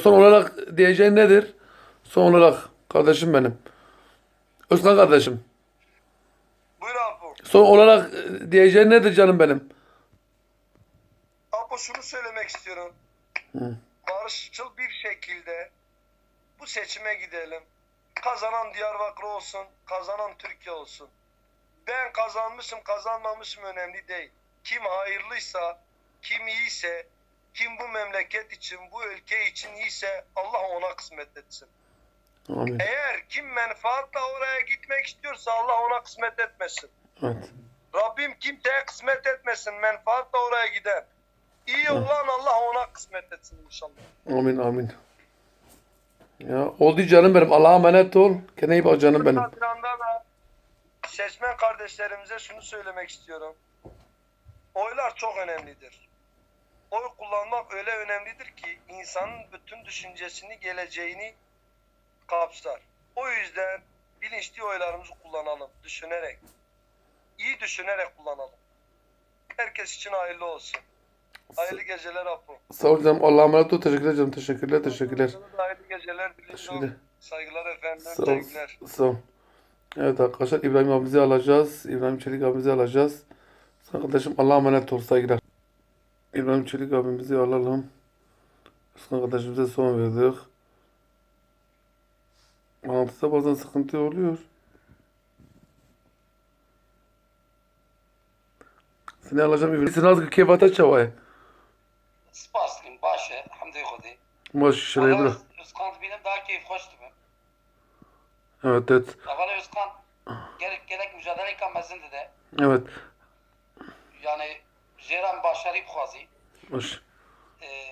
Son olarak diyeceğin nedir? Son olarak kardeşim benim. Özkan kardeşim. Buyur Apo. Son olarak e, diyeceğin nedir canım benim? Apo şunu söylemek istiyorum. Barışçıl bir şekilde bu seçime gidelim. Kazanan Diyarbakır olsun, kazanan Türkiye olsun. Ben kazanmışım, kazanmamışım önemli değil. Kim hayırlıysa, kim iyiyse, kim bu memleket için, bu ülke için iyiyse Allah ona kısmet etsin. Amin. Eğer kim menfaatla oraya gitmek istiyorsa Allah ona kısmet etmesin. Evet. Rabbim kimseye kısmet etmesin menfaatla oraya giden. İyi olan Allah ona kısmet etsin inşallah. Amin amin. Ya oldu canım benim. Allah'a emanet ol. Kendine iyi bak canım benim. Haziran'da da seçmen kardeşlerimize şunu söylemek istiyorum. Oylar çok önemlidir. Oy kullanmak öyle önemlidir ki insanın bütün düşüncesini, geleceğini kapsar. O yüzden bilinçli oylarımızı kullanalım, düşünerek. iyi düşünerek kullanalım. Herkes için hayırlı olsun. Hayırlı geceler Apo. Sağ ol canım. Allah'a emanet ol. Teşekkürler canım. Teşekkürler. Teşekkürler. Hayırlı geceler diliyorum. Saygılar efendim, Sağ ol. Sağ ol. Evet arkadaşlar İbrahim abimizi alacağız. İbrahim Çelik abimizi alacağız. Arkadaşım Allah'a emanet ol. Saygılar. İbrahim Çelik abimizi alalım. Sıkın kardeşimize son verdik. Bağlantıda bazen sıkıntı oluyor. Seni alacağım İbrahim. Sen azgı kevata çavay. Spaslim başı. Hamdi Hudi. Başı şuraya dur. Üskant benim daha keyif hoştu ben. Evet evet. Ağalı Üskant gerek gerek mücadele ikamesinde de. Evet. Yani Ceyran başarı bu Maş. e,